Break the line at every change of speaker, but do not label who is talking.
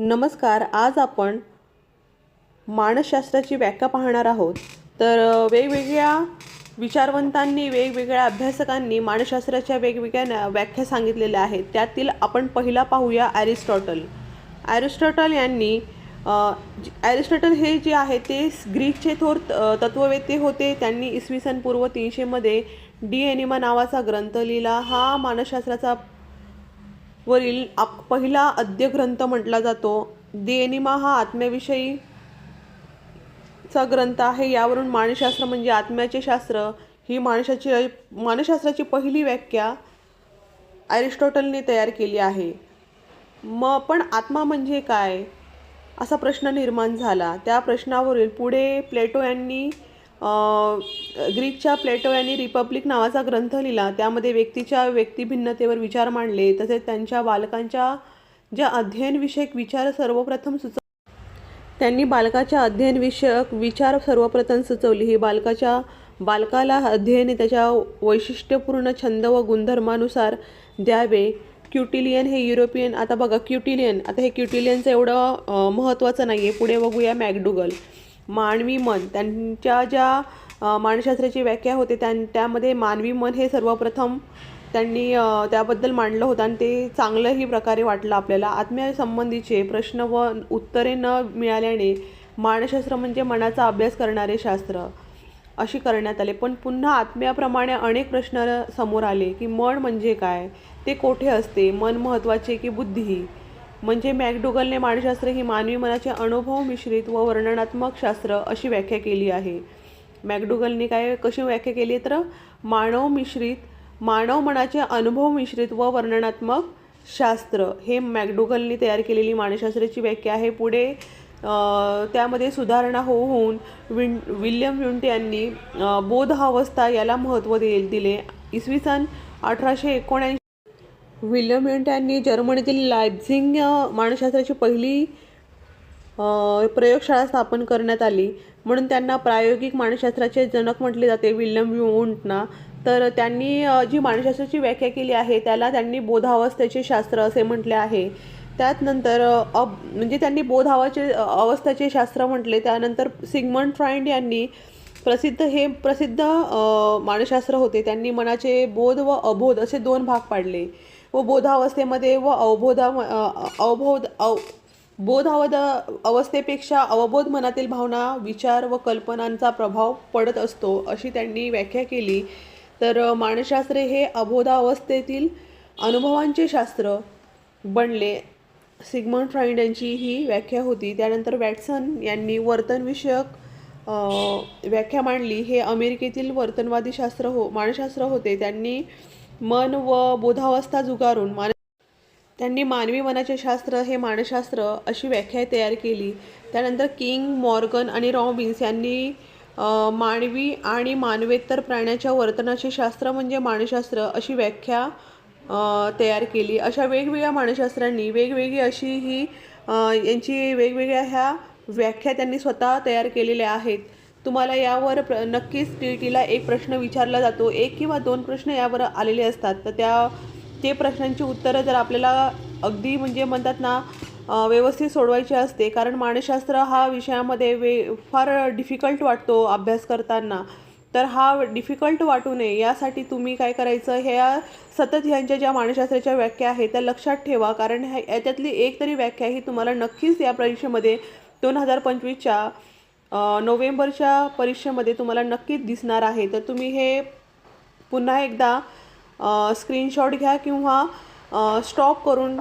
नमस्कार आज आपण मानसशास्त्राची व्याख्या पाहणार आहोत. तर वेगवेगळ्या विचारवंतांनी वेगवेगळ्या अभ्यासकांनी मानसशास्त्राच्या वेगवेगळ्या न- व्याख्या सांगितलेल्या आहेत. त्यातील आपण पहिला पाहूया ॲरिस्टॉटल. ॲरिस्टॉटल यांनी ॲरिस्टॉटल हे जे आहे ते ग्रीकचे थोर तत्ववेते होते. त्यांनी इसवी सन पूर्व तीनशेमध्ये डी एनिमा नावाचा ग्रंथ लिहिला. हा मानसशास्त्राचा वरील आप पहिला अद्य ग्रंथ म्हटला जातो. देनिमा हा आत्म्याविषयी चा ग्रंथ आहे. यावरून मानसशास्त्र म्हणजे आत्म्याचे शास्त्र. ही माणसाची मानसशास्त्राची पहिली व्याख्या ॲरिस्टॉटलने तयार केली आहे. मग पण आत्मा म्हणजे काय? असा प्रश्न निर्माण झाला. त्या प्रश्नावरील पुढे प्लेटो यांनी ग्रीकच्या प्लेटो यांनी रिपब्लिक नावाचा ग्रंथ लिहिला. त्यामध्ये व्यक्तीच्या व्यक्तिभिन्नतेवर विचार मांडले तसेच त्यांच्या बालकांच्या ज्या अध्ययनविषयक विचार सर्वप्रथम सुचव त्यांनी बालकाच्या अध्ययनविषयक विचार सर्वप्रथम सुचवली. ही बालकाच्या बालकाला अध्ययने त्याच्या वैशिष्ट्यपूर्ण छंद व गुणधर्मानुसार द्यावे. क्युटिलियन हे युरोपियन आता बघा क्युटिलियन आता हे क्युटिलियनचं एवढं महत्त्वाचं नाही आहे पुढे बघूया मॅकडुगल. मानवी मन. त्यांच्या ज्या मानशास्त्राची मानसशास्त्राची व्याख्या होते त्यां त्यामध्ये मानवी मन हे सर्वप्रथम त्यांनी त्याबद्दल मांडलं होतं आणि ते चांगलंही प्रकारे वाटलं आपल्याला. आत्म्यासंबंधीचे प्रश्न व उत्तरे न मिळाल्याने मानसशास्त्र म्हणजे मनाचा अभ्यास करणारे शास्त्र अशी करण्यात आले. पण पुन्हा आत्म्याप्रमाणे अनेक प्रश्न समोर आले की मन म्हणजे काय? ते कोठे असते? मन महत्त्वाचे की बुद्धी? म्हणजे मॅकडुगलने मानसशास्त्र ही मानवी मनाचे अनुभव मिश्रित व वर्णनात्मक शास्त्र अशी व्याख्या केली आहे. मॅकडुगलने काय कशी व्याख्या केली तर मानव मिश्रित मानव मनाचे अनुभव मिश्रित व वर्णनात्मक शास्त्र हे मॅकडुगलने तयार केलेली मानसशास्त्राची व्याख्या आहे. पुढे त्यामध्ये सुधारणा होऊ होऊन विन विल्यम विंट यांनी बोधहावस्था बोध अवस्था याला महत्त्व दे दिले. इसवी सन अठराशे एकोणऐंशी विल्यम युंट यांनी जर्मनीतील लायब्झिंग मानसशास्त्राची पहिली प्रयोगशाळा स्थापन करण्यात आली. म्हणून त्यांना प्रायोगिक मानसशास्त्राचे जनक म्हटले जाते विल्यम युंटना तर त्यांनी जी मानसशास्त्राची व्याख्या केली आहे त्याला त्यांनी बोधावस्थेचे शास्त्र असे म्हटले आहे. त्यातनंतर अब म्हणजे त्यांनी बोधावाचे अवस्थेचे शास्त्र म्हटले. त्यानंतर सिगमंड फ्राइंड यांनी प्रसिद्ध हे प्रसिद्ध मानसशास्त्र होते. त्यांनी मनाचे बोध व अबोध असे दोन भाग पाडले. व बोधावस्थेमध्ये व अवबोधा अवबोध अव बोधावध अवस्थेपेक्षा अवबोध मनातील भावना विचार व कल्पनांचा प्रभाव पडत असतो अशी त्यांनी व्याख्या केली. तर मानशास्त्र हे अबोधावस्थेतील अनुभवांचे शास्त्र बनले. सिगमंड फ्राईंड यांची ही व्याख्या होती. त्यानंतर वॅटसन यांनी वर्तनविषयक व्याख्या मांडली. हे अमेरिकेतील वर्तनवादी शास्त्र हो मानसशास्त्र होते. त्यांनी मन व बोधावस्था जुगारून मान त्यांनी मानवी मनाचे शास्त्र हे मानसशास्त्र अशी व्याख्या तयार केली. त्यानंतर किंग मॉर्गन आणि रॉबिन्स यांनी मानवी आणि मानवेतर प्राण्याच्या वर्तनाचे शास्त्र म्हणजे मानसशास्त्र अशी व्याख्या तयार केली. अशा वेगवेगळ्या मानसशास्त्रांनी वेगवेगळी अशी ही यांची वेगवेगळ्या ह्या व्याख्या त्यांनी स्वतः तयार केलेल्या आहेत. तुम्हाला यावर प्र नक्कीच टी टीला एक प्रश्न विचारला जातो. एक किंवा दोन प्रश्न यावर आलेले असतात. तर त्या ते प्रश्नांची उत्तरं जर आपल्याला अगदी म्हणजे म्हणतात ना व्यवस्थित सोडवायची असते. कारण मानसशास्त्र हा विषयामध्ये वे फार डिफिकल्ट वाटतो अभ्यास करताना. तर हा डिफिकल्ट वाटू नये. यासाठी तुम्ही काय करायचं? ह्या सतत ह्यांच्या ज्या मानसशास्त्राच्या व्याख्या आहेत त्या लक्षात ठेवा. कारण ह्या याच्यातली एक तरी व्याख्या ही तुम्हाला नक्कीच या परीक्षेमध्ये दोन हजार पंचवीसच्या नोव्हेंबरच्या परीक्षेमध्ये तुम्हाला नक्कीच दिसणार आहे. तर तुम्ही हे पुन्हा एकदा स्क्रीनशॉट घ्या किंवा स्टॉप करून